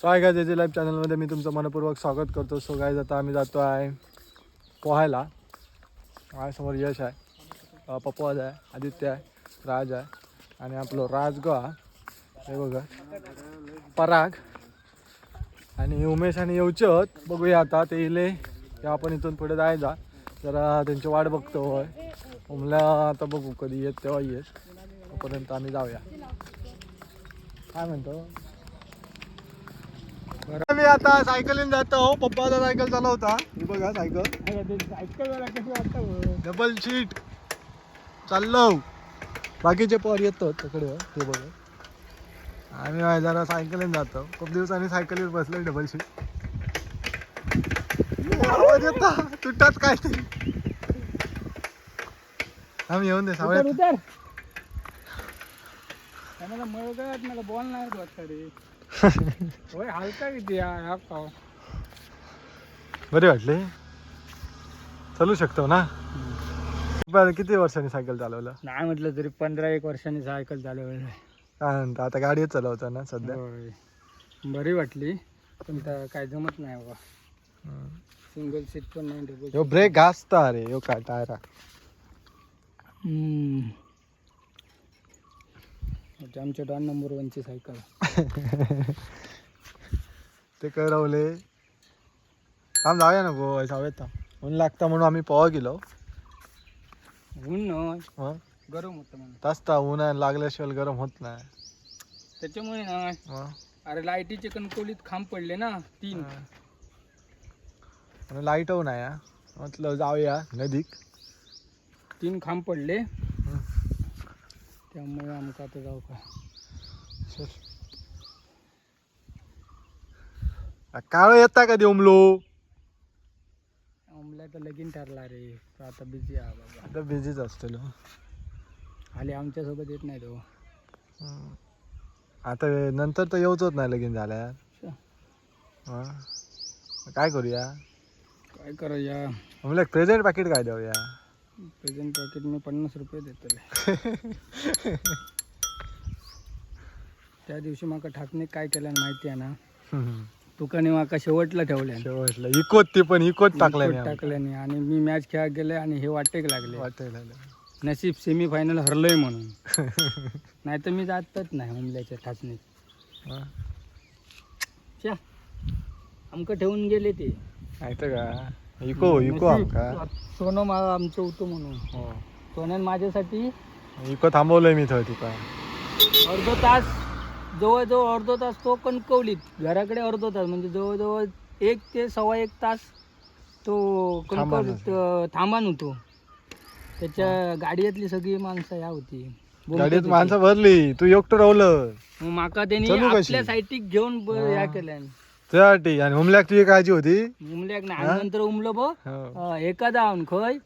So आहे का जे लाईव्ह चॅनलमध्ये मी तुमचं मनपूर्वक स्वागत करतो. सो गाईज आता आम्ही जातो आहे पोहायला. माझ्यासमोर यश आहे. पप्पाज आहे आदित्य आहे राज आहे आणि आपलं राजगवा हे बघा. पराग आणि उमेश आणि येऊचत बघूया आता ते इले की आपण इथून पुढे जायचा जरा त्यांची वाट बघतो होय. उमल्या आता बघू कधी येत तेव्हा येत तोपर्यंत आम्ही जाऊया. काय म्हणतो? मी आता सायकलीन जातो. हो, पप्पाचा सायकल चालवता मी बघा सायकल. डबल सीट चाललो. बाकीचे पोर येतो तिकडे हो, ते बघा. आम्ही जरा सायकलीन जातो. खूप दिवसांनी सायकलीवर बसलो डबल सीट आवाज येता तुटत काय तरी आम्ही येऊन दे सावळ्यात. मला मळगत मला बॉल नाही रे. होय हलका किती पाव बरे वाटले? चालू शकतो ना? बरं किती वर्षांनी सायकल चालवलं? नाही म्हटलं तरी पंधरा एक वर्षांनी सायकल चालवलं. काय म्हणता आता गाडी चालवता ना सध्या? होय. बरी वाटली पण त्या काय जमत नाही बाबा. सिंगल सीट पण नाही डबल ह्यो ब्रेक घासता अरे ह्यो काय टायरा. आमच्या डॉन नंबर वनची सायकल ते करवले थांब जाऊया ना गो जाऊयात थांब. ऊन लागता म्हणून आम्ही पोहा गेलो. ऊन न? गरम होतं म्हणून. तासता ऊन लागल्याशिवाय गरम होत नाही. त्याच्यामुळे ना अरे लाईटीचे कणकोलीत खांब पडले ना तीन. लाइट नाही हा. म्हटलं जाऊया नदीक तीन खांब पडले. त्यामुळे आमका आता जाऊ का काळ येता कधी उमलो? आमला तर लगीन ठरला रे. आता बिझी बाबा. आता बिझीच असतो आले आमच्यासोबत येत नाही तो. आता नंतर तर येऊच होत नाही लगीन झाल्या. हा. काय करूया? काय करूया? म्हणलं प्रेझेंट पॅकेट काय देऊया? प्रेझेंट पॅकेट मी पन्नास रुपये देतो त्या दिवशी माका ठाकणे काय केलं माहिती आहे ना? तुकाने माका शेवटला ठेवल्या शेवटला. इकोत ती पण इकोत टाकल्या टाकल्याने आणि मी मॅच खेळायला गेले आणि हे वाटेक लागले. वाटायला नशीब सेमी फायनल हरलोय म्हणून. नाही तर मी जातच नाही हुमल्याच्या ठाचणीत आमका ठेवून गेले ते. माहिती का? इको इको आमका. सोनं मा आमचं होतं म्हणून. हो. सोन्यान माझ्यासाठी इको थांबवलंय मी थंय तुका अर्धा तास जवळजवळ अर्धा तास तो कणकवलीत. घराकडे अर्धा तास म्हणजे जवळजवळ एक ते सव्वा एक तास तो कणकवलीत अं, थांबान होतो. त्याच्या गाडीतली सगळी माणसं या होती. बोंबलत गाडीत होती. माणसं भरली. तू एकटं रावलं. मग माका त्यांनी चालू कशी? आपल्या साईटीक घेऊन ब-. या केल्यान. त्यासाठी. आणि हुमल्याक तुझी काळजी होती. उमल्याक ना हा? नंतर उमलो बो. हो. एका जाऊन खय.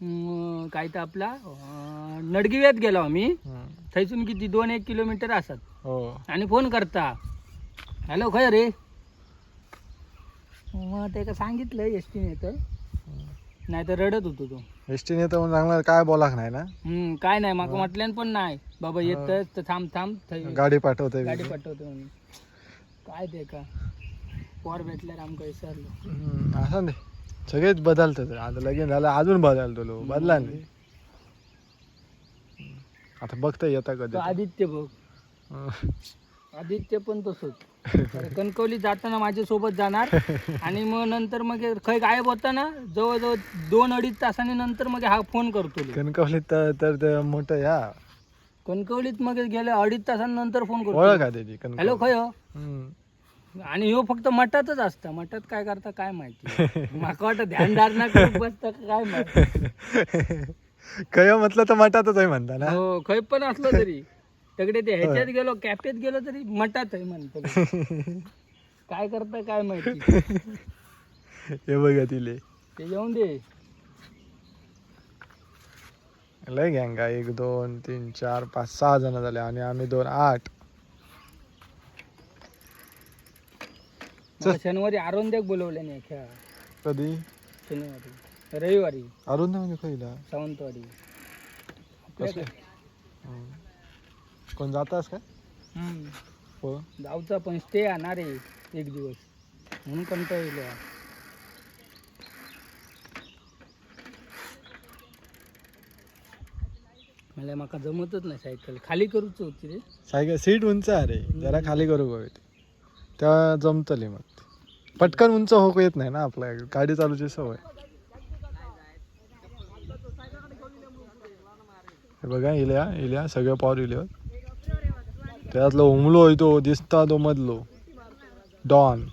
अं, काय तर आपला अं, नडगिव्यात गेलो आम्ही. हम्म. थंयसून किती? दोन एक किलोमीटर असत. हो. आणि फोन करता. हॅलो खय रे. मग ते का सांगितलं एस टीने तर. नाही तर रडत होतो तो. एस टी नेता म्हणून चांगला काय बोलाक नाही ना? हम्म, काय नाही. माका म्हटल्यान पण नाही. बाबा येत तर थांब थांब. थंय गाडी पाठवते गाडी पाठवतो म्हणून काय ते का? पोर भेटल्यावर आमका विसरलो हम्म, असं नाही. सगळेच बदलतात आता लगीन झालं अजून बदलतो लो बदला नाही. आता बघता येता कधी आदित्य बघ. आदित्य पण तसंच. कणकवली जाताना माझ्या सोबत जाणार. आणि मग नंतर मग खय गायब होता ना जवळजवळ दोन अडीच तासांनी नंतर मग हा फोन करतो ले. कणकवलीत तर तर ते मोठं या. कणकवलीत मग गेले अडीच तासांनंतर फोन ओळख करतो आहे त्याची कणकवली. हॅलो खय हो? हम्म. आणि ह्यो फक्त मठातच असता. मठात काय करता काय माहिती. माका वाटत ध्यान धारणा बसता का काय माहिती. कय म्हटलं तर मठातच आहे म्हणता ना? हो खय पण असलो तरी. तिकडे ते ह्याच्यात गेलो कॅफेत गेलो तरी मठात आहे म्हणतो काय करता काय माहिती. हे बघा तिले. ते येऊन दे. लय गँग. एक दोन तीन चार पाच सहा जण झाले आणि आम्ही दोन आठ. मला शनिवारी आरोंद्याक बोलवले नाही खेळा. कधी? शनिवारी. रविवारी. अरुण म्हणजे पहिला सावंतवाडी? आपल्याकडे. कोण जातास का हम्म. हो. जाऊचा पण स्टे आणणार आहे एक दिवस. म्हणून कंटाळलो हा. मला माका जमतच नाही सायकल. खाली करूच होती रे. सायकल सीट उंच आहे रे. जरा खाली करू गो तेव्हा जमतली मग. पटकन उंच होक येत नाही ना आपल्या. गाडी चालूची सवय. हे बघा इल्या इल्या सगळं पॉवर इल्या त्यातलं उमलो तो दिसता तो मधलो. डॉन.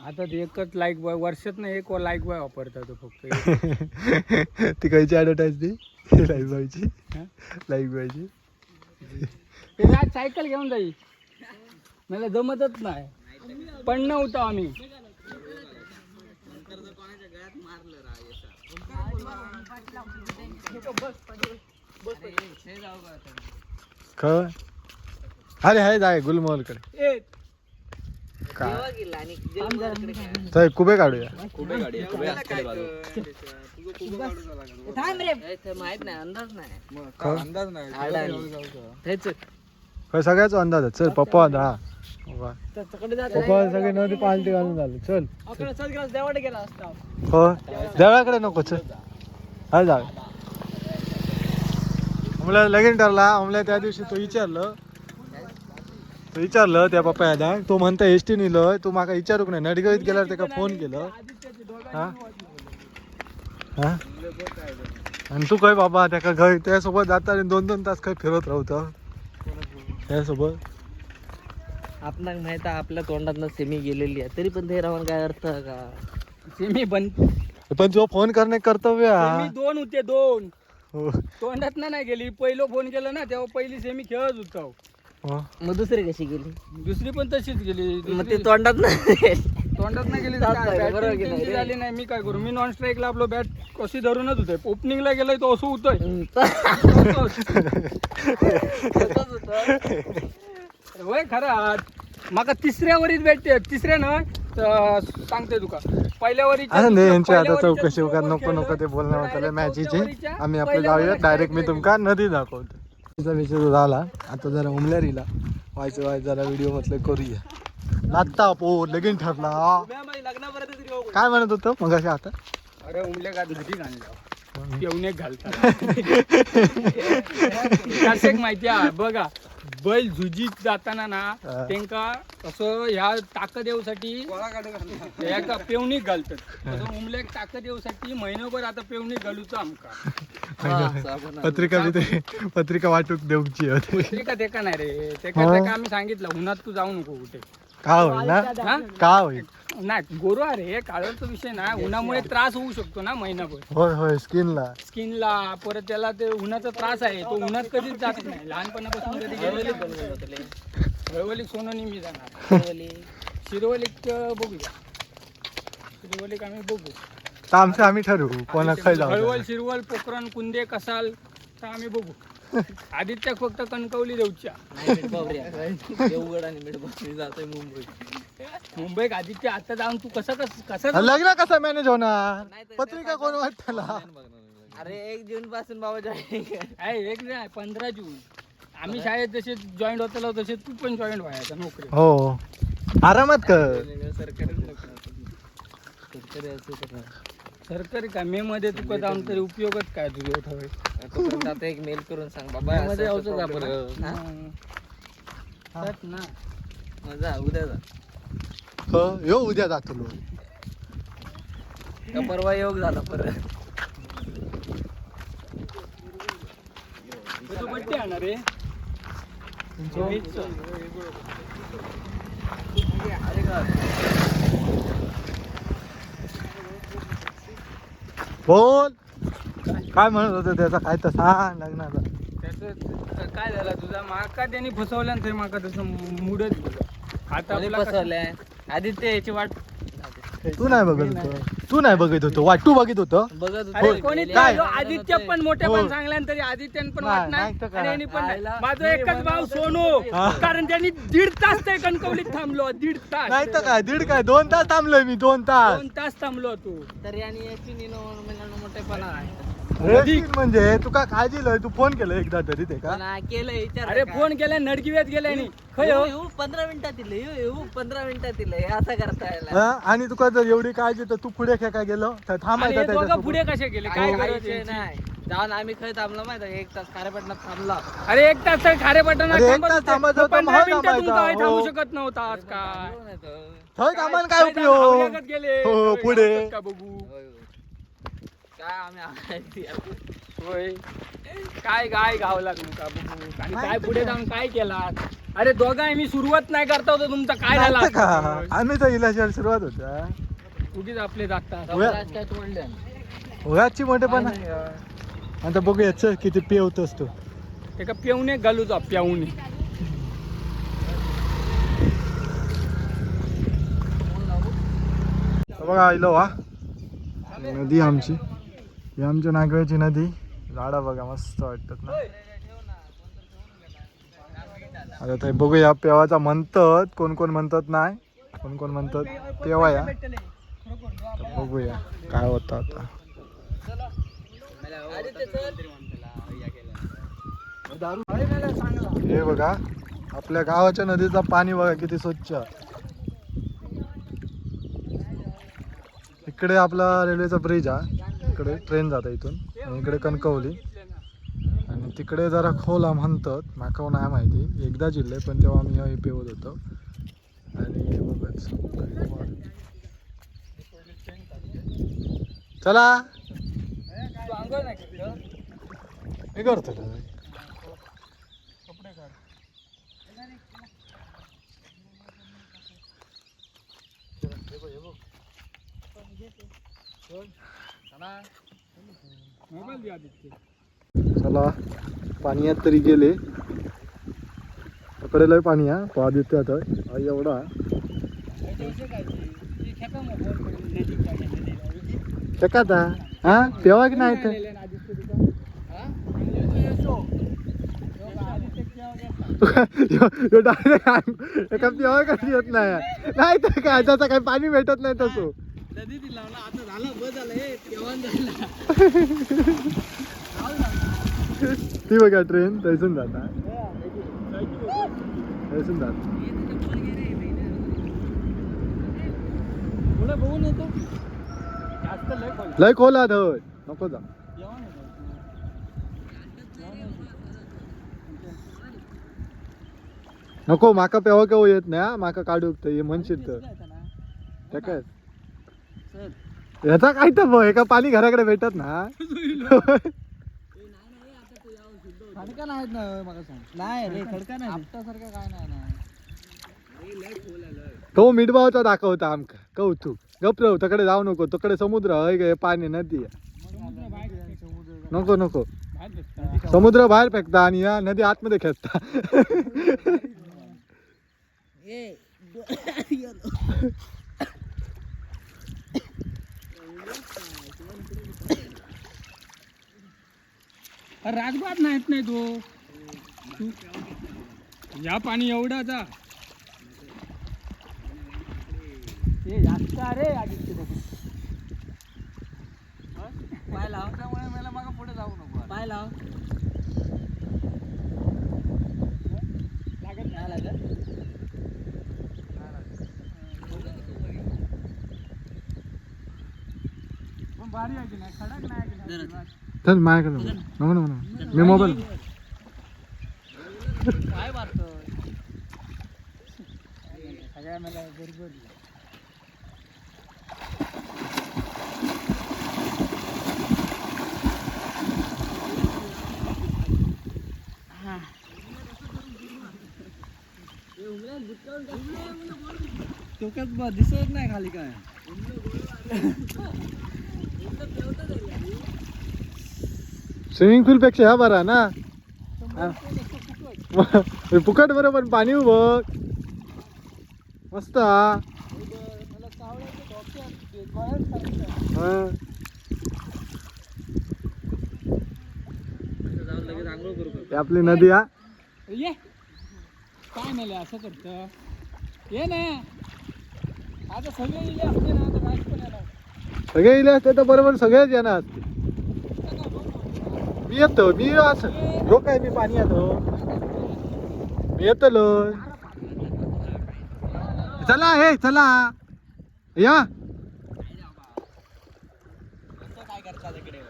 आता ते एकच लाईक बॉय वर्षात नाही एक लाईक बॉय वापरता तो फक्त. ती खायची ॲडव्हर्टाईज ती? लाईफ बॉयची? लाईफ बॉयची सायकल घेऊन जाई मला जमतच नाही. पण नव्हतो आम्ही. अरे हाय जाय गुलमोहलकडे ए, काय? जरा. चल कुबे काढूया? माहीत नाही अंदाज नाही. ख हेच खय सगळ्याचा अंदाज आहे चल पप्पा हा. पप्पा. त्याच्याकडे जात पप्पा सगळे नदी पालटी घालून झाले. चल. आपला चल गेला देवाडे गेला असता. हो. देवळाकडे नको चल. हा जा. आम्हाला लगीन ठरला. आम्हाला त्या दिवशी तो विचारलं. तो विचारलं त्या पप्पा यादा तो म्हणता एस टी नेलं. तू माका विचारूक नाही. नडगवीत गेल्यावर त्याका फोन केलं. हा? हा? आणि तू काय बाबा त्याका घरी त्यासोबत जाता आणि दोन दोन तास काय फिरत राहतं त्यासोबत? आपणाक माहीत आहे आपल्या तोंडात सेमी गेलेली आहे. तरी पण ते राहून काय अर्थ आहे का? सेमी बन पण तुझं फोन करणे कर्तव्य सेमी हा दोन होते दोन. हो. तोंडात नाही गेली. पहिलं फोन केलं ना तेव्हा पहिली सेमी खेळत होतो. हो. मग दुसरी कशी गेली? दुसरी पण तशीच गेली. मग ते दुसरी- तोंडात तोंडात नाही गेली तर? बरोबर की नाही रे? झाली नाही मी काय करू? मी नॉन स्ट्राईकला आपलं बॅट कशी धरूनच होते ओपनिंगला गेलोय तो असं होतोय. होय खरं आज. माका तिसऱ्या वरीच भेटते तिसऱ्या ना सांगते तुका. पहिल्या वरीच्या असं नाही दुसऱ्या- यांची आता चौकशी वगैरे नको नको ते. बोलणं होतं मॅचीची. आम्ही आपलं जाऊया डायरेक्ट मी तुमका नदी दाखवतो तिचा विषय झाला आता जरा उमल्यारीला. व्हायचं व्हायचं जरा व्हिडिओ म्हटलं करूया. लागता पो लगीन ठरला. काय म्हणत होतं मग आता? अरे उमले का घालल्या पेवणे घालतात. माहिती आहे बघा बैल झुजीत जाताना ना. त्यांका असं ह्या ताकद येऊसाठी एका पेवणी घालतात. तसं उमल्याक ताकद येऊसाठी महिनोभर आता पेवणी घालूचं आमका. पत्रिका पत्रिका वाटूक देऊची होती. ते का नाही रे. ते का हा. ते का आम्ही सांगितलं उन्हात तू जाऊ नको कुठे. का होईल ना? हा? का होईल. नाही गोरो अरे काळाचा विषय नाही. उन्हामुळे त्रास होऊ शकतो ना महिनाभर. होय होय स्किनला स्किनला परत त्याला ते उन्हाचा त्रास आहे. तो उन्हात कधीच जात नाही. लहानपणापासून कधी गेलेली हळवली सोनोनी मी जाणार. शिरवलीत अं, बघूया. शिरवलीक आम्ही बघू. तर आमचं आम्ही ठरवू. कोणा खय जाऊ हळवल शिरवल पोखरण कुंदे कसाल तर आम्ही बघू. आदित्य फक्त कणकवली देऊच्या. देवगड आणि मिठबाई जातोय मुंबई. मुंबईत आदित्य आता जाऊन तू कसं कसं कसं लग्न कसं मॅनेज होणार? पत्रिका कोण वाटला अरे एक जून पासून बाबा. आहे. एक नाही पंधरा जून. आम्ही शाळेत जसे जॉईंट होतो तसे तू पण जॉईंट व्हायचा नोकरी. हो. आरामात कर. सरकारी. सरकारी असं. सरकारी का मे मध्ये तुका जाऊन तरी उपयोगच काय तुझे तोपर्यंत आता एक मेल करून सांग बाबा मध्ये असं का problem आहे. हा? ना. मग जा उद्या जा. हो यो उद्या जातो का परवा योग झाला परत? तुझं बड्डे आहे ना रे बोल. काय म्हणत होतं त्याचा? काय तर सांग लग्नाचा. त्याचं काय झालं तुझा माका त्यांनी फसवलं आणि ते माका तसं मुडच गेलं आता आपला कसं- फसवलंय? आदित्य याची वाट तू नाही बघत होतो. तू नाही बघत होतो वाट तू बघत होतो बघत अरे होतो. कोणी काय? आदित्य. पण मोठे हो. पण सांगल्यानंतर तरी आदित्यन पण नाही, वाट नाही नाही तर काय? आणि यांनी पण नाही. आयला- माझं एकच भाव. सोनू हा. कारण त्यांनी दीड तास ते कणकवलीत थांबलो दीड तास नाही तर काय दीड काय दोन तास थांबलोय मी दोन तास दोन तास थांबलो तू तरी आणि याची निनो मोठेपणा आहे म्हणजे तुका काळजी लय? तू फोन केलं एकदा तरी ते का? हा केलं विचार अरे फोन केला नडकी वेत गेलाय नी खय हो? येऊ पंधरा मिनिटात येईल येऊ येऊ पंधरा मिनिटात हे असं करता यायला. हा? आणि तुका जर एवढी काळजी तर तू पुढे काय गेलो? तर आणि थांबायचं हे दोघं त्याच्यासोबत. पुढे कसे गेले? काय काही करायचं? नाही. जाऊन आम्ही खय थांबलो माहिती आहे? का? एक तास खारेपटणात थांबला. अरे एक तास तर खारे पटना अरे एक तास थांबायचं होतं, पंधरा मग मिनिटातून थांबायचं, काय थांबू हो. शकत नव्हता आज काय थांबान काय उपयोग? गेले. हो, पुढे. हावऱ्यागत का बघू? होय. काय आम्ही आणायची. होय. काय काय गाव लागलो का बघू? आणि काय पुढे जाऊन काय केला अरे दोघा मी सुरुवात नाही करता होतो तुमचा काय झाला? आम्ही तर इलाशिवाय सुरुवात होत्या उगीच आपले जागतात. होय. आज काय तोडलं मोठेपणा आता बघू याच किती पेवत असतो ते का पेवणे घालू जा पेवणे बघा आलो वा नदी आमची. ही आमच्या नागव्याची नदी. झाडा बघा मस्त वाटतात ना. आता ते बघूया पेवाचा म्हणतात. कोण कोण म्हणतात नाही. कोण कोण म्हणतात पेवा या. बघूया काय होतं आता. हे बघा आपल्या गावाच्या नदीचा पाणी बघा किती स्वच्छ. इकडे आपला रेल्वेचा ब्रिज आहे इकडे ट्रेन जाता इथून. आणि इकडे कणकवली. आणि तिकडे जरा खोला म्हणतात माका नाही माहिती. एकदा जिल्हे पण तेव्हा आम्ही हे पेवत होतो. आणि हे चला. हे करतो का? चला. पाण्यात तरी गेले. पकडेलंय पाणी हा तो आदित्य आता. हा एवढा. शकाता हा पेवा की नाही तर डायरेक्ट एका पेवा कधी येत नाही. नाही तर काय? त्याचं काही पाणी भेटत नाही तसं. नदी दिला ना आता झालं बस झालं हे केव्हा झालं. ती बघा ट्रेन थैसून जाता थैसून जात. बघून येतो. लय खोल. धड नको जा. नको माका पेवा केव्हा येत नाही माका काढू हे म्हणशील तर. त्या काय? याचा काय तर बघ एका पाणी घराकडे भेटत ना. खडका नाहीत ना मला सांग. नाही रे खडका नाही. आपल्यासारखं काय नाही ना. तो मिठभावचा दाखवता आमका. कौतुक गपरव तकडे जाऊ नको. तकडे समुद्र हय गे पाणी नदी. नको नको. समुद्र बाहेर फेकता आणि या नदी आतमध्ये खेचता. राजबात नाहीत नाही तो. या पाणी एवढाचा हे जास्त अरे आदित्य पाय लाव त्यामुळे मला मग पुढे जाऊ नको पाय लाव. लागत नाही. लागत. पण भारी आहे की नाही? खडक नाही की नाही? तर माझ्याकडे. नको नको नको मी मोबाईल काय मारतो सगळ्या मला दिसत नाही खाली काय स्विमिंग पूल पेक्षा ह्या बरा ना? फुकट बरं पण पाणी बघ मस्त हा. आपली नदी हा. ये. काय मेले असं करत? ये ना. आता सगळे इले असते ना सगळे इले असते तर बरोबर सगळेच येणार. बघ मी येतो मी असं. यो काय मी पाणी येतो मी येतलो. चला हे चला. या. काय करता तिकडे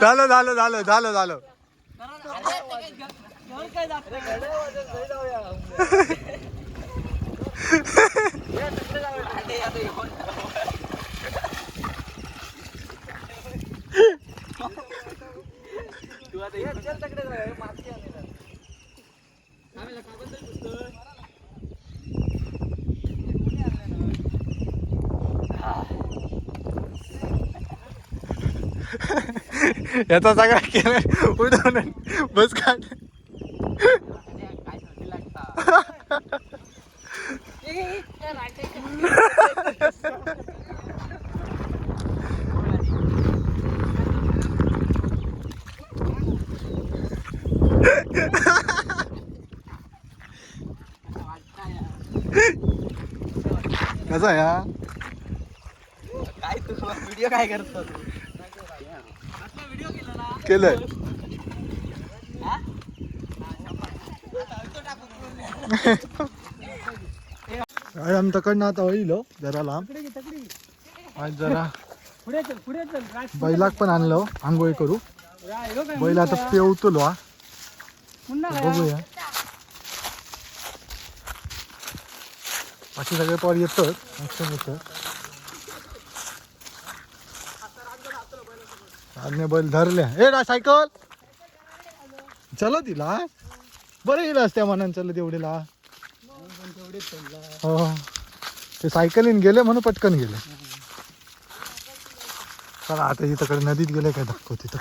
झालं झालं. झालं झालं झालं याचा सगळा केला उडवून बस काढ कसा या. काय तू व्हिडिओ काय करतो? केलंय. काय आम्ही तकडनं आता होईल हो, जरा लांब. आज जरा पुढे चल पुढे चल. राज बैलाक पण आणलं हो, आंघोळी करू. ह्यो काय बैल आता पेवतलो हा? बघूया. बाकी सगळे पॉर येतात. नुकसान येतात. आज्ञा बैल धरल्या ए ना सायकल. चला तिला. बरं येईल असत्या मनान चल तेवढीला. हो. ते सायकलीन गेले म्हणून पटकन गेले. चला आता इथं नदीत गेले काय दाखव तिथं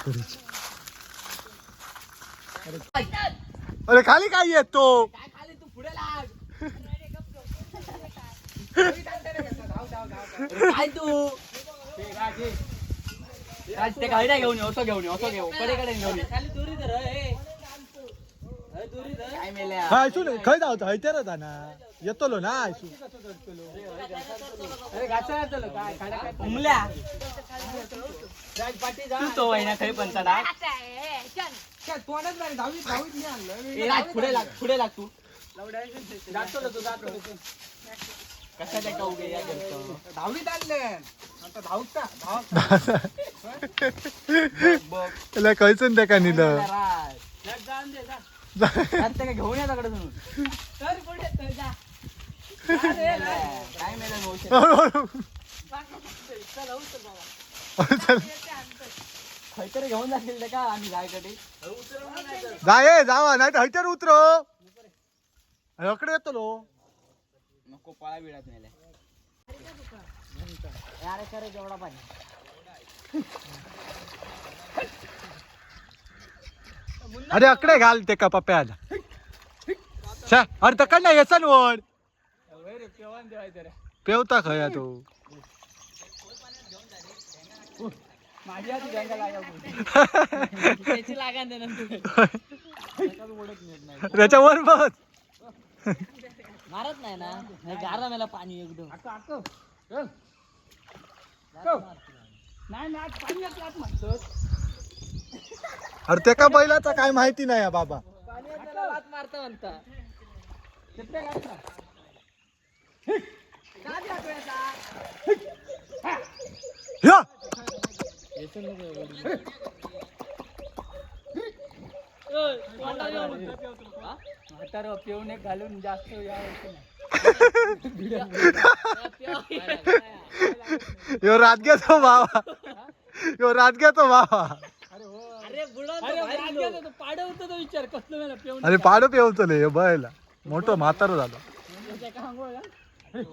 अरे खाली काय येतो? काय तू राज ते गाडी घेऊन ये, असं घेऊन असं घेऊ घेऊन मेल्या? हा ऐसू नाही खय जाऊ हय तेरा जाना येतलो ना काय उमल्या. राज पाटी जा. तू तो आहे ना खरी पंचाडा काय तोंडात नाही दहावीत नाही आणलं. राज पुढे लाग पुढे लाग तू. जातो ना तू जातो ना तू. कशाच्या का उभे या करतो दहावीत आणले. आता धावता धाव बघ त्याला खयचं त्या का निलं जाऊन दे जा राज ते काय घेऊन या दगड जाऊन तर पुढे तर जा. काय मेल्या मोशन खैतरी घेऊन जातील ते का आम्ही जायकडे जाय जावा नाही तर हयतर उतरो अकडे येतलो नको पळा बिळात मेल्या अरे खरं जेवढा पाहिजे. अरे अकडे घाल ते का पप्प्याला. अरे तकड नाही येसन वड. पेवता खया तो. माझी आधी त्याची त्याच्यावर बस. मारत नाही ना. नाही गारा मला पाणी एकदम. आता आता चल. चल. नाही नाही आज पाणी येतं आत म्हणतोस. अरे ते का बैलाचा काय माहिती नाही हा बाबा. मारता म्हणता. या म्हातारं पिऊन घालून जास्त यो राजग्याचा भावा यो राजग्याचा भावा अरे राज्यात तो पाडं होतं तो विचार कसलं मला पिऊन अरे पाडू पेवचले हे बैला. मोठं म्हातारं झालं त्याच्या का आंघोळ घाल?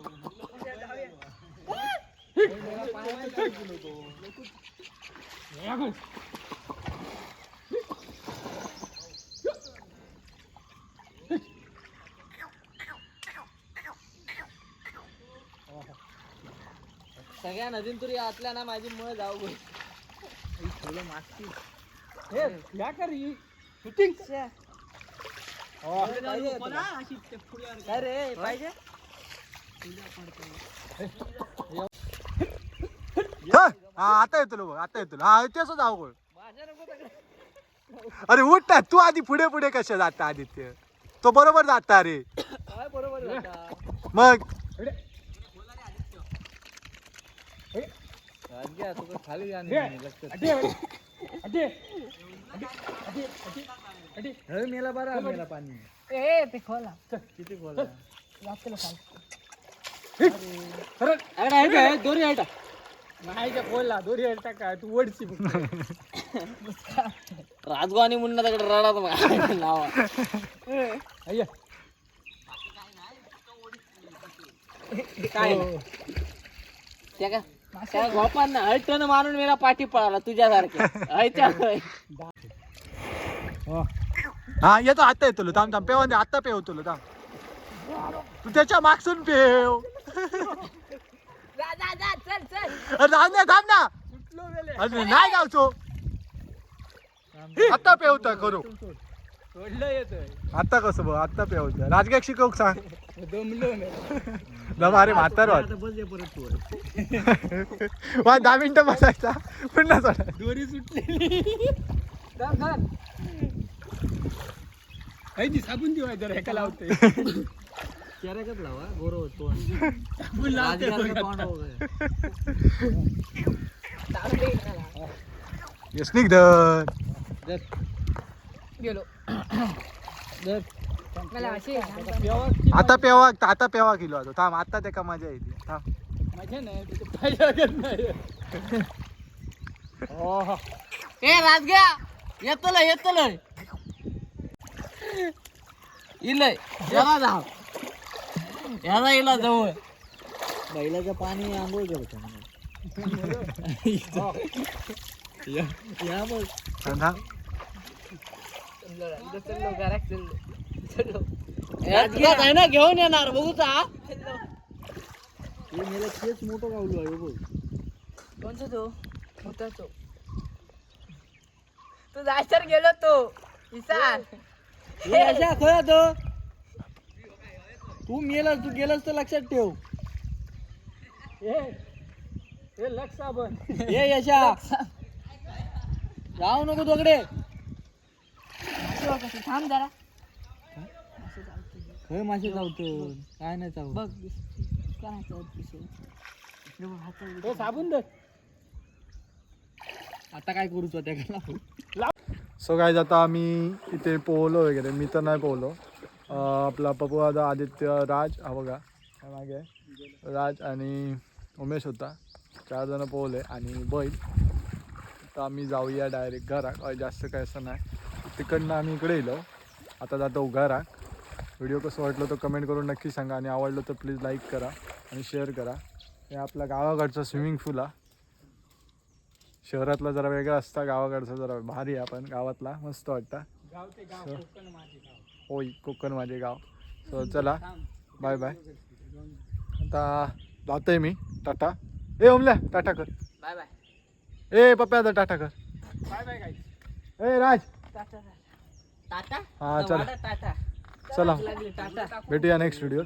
सगळ्या नदीन तुरी आतल्या ना माझी मळ जाऊ गई. हे या कर ही. शूटिंग काय रे पाहिजे? हा हा, आता येतो बघ आता येतो हा तेच अवघड अरे उठ ना तू आधी पुढे पुढे कशा जाता आदित्य? तो बरोबर जाता रे. काय बरोबर जाता. मग राजग्या, तुका खाली जाणे लक्षात हळ मेला बरा मेला पाणी. ए ते खोला. किती खोला? दोरी हटा नाही त्या खोलला दोरी हटा काय तू वडची राजगो आणि मुन्ना तिकडे रडात नावा. अय्या. काय? त्या का त्या गोपांना मारून मेला पाठी पळाला तुझ्यासारख्या हा येतो आता येतो लो. थांब थांब. पेवा दे आता पेव तुला थांब. तू त्याच्या मागसून पेव. अरे थांब ना थांब ना अरे नाही जाऊचो आता पेवता करू. सोडलं येतोय. आता कसं बघ आता पेवता राजगाक शिकवक सांग. दमलो अरे म्हातार वाट. बस ये परत तू. वा दहा मिनिटं बसायचा. पुन्हा सोडा. दोरी सुटलेली ती साबून देऊ जर एका लावते. चेहऱ्याकच लावा गोरो साबून लावते. स्निग्धन गेलो. आता पेवा आता पेवा किलो आता थांब आता ते का मजा येते. थांब. मजा नाही तिथे पाहिजे वगैरे नाही. हो, ए राजग्या येतलय येतलय इलय जरा धाव याला इला जवळ. बैलाचं पाणी आंघोळ करतो या या बघ. आहे ना घेऊन येणार बघू चा. हे मेला तेच मोठं गावलो आहे बघ. कोणता तो? होता तो? तू जायचं गेलो तो. इसान हे अशा खोया तो. तू मेलास तू गेलास तर लक्षात ठेव. हे. हे लक्ष आपण. ये यशा. जाऊ नको तोकडे थांब जरा. खय मासे चावतो काय नाही चावत. बघ हे साबून दे. आता काय करूच त्या सो काय आता आम्ही इथे पोहलो वगैरे. मी तर नाही पोहलो. आपला पप्पू दादा आदित्य राज हा बघा. हा मागे आहे. राज आणि उमेश होता. चार जण पोहले आणि बैल. तर आम्ही जाऊया डायरेक्ट घरात. काय जास्त काय असं नाही. तिकडनं आम्ही इकडे येलो. आता जातो घरात. व्हिडिओ कसं वाटलं तर कमेंट करून नक्की सांगा आणि आवडलं तर प्लीज लाईक करा आणि शेअर करा. हे आपल्या गावाकडचं स्विमिंग पूल आहे शहरातला जरा वेगळा असता गावाकडचा जरा भारी आहे पण गावातला मस्त वाटतं. होय कोकण माझे गाव. सो चला बाय बाय आता जातोय मी टाटा. ए ओमल्या टाटा कर. बाय बाय ए पप्पा आता टाटा कर. बाय बाय ए राज. Tata tata. हा चला. टाटा. चला. भेटूया नेक्स्ट व्हिडिओ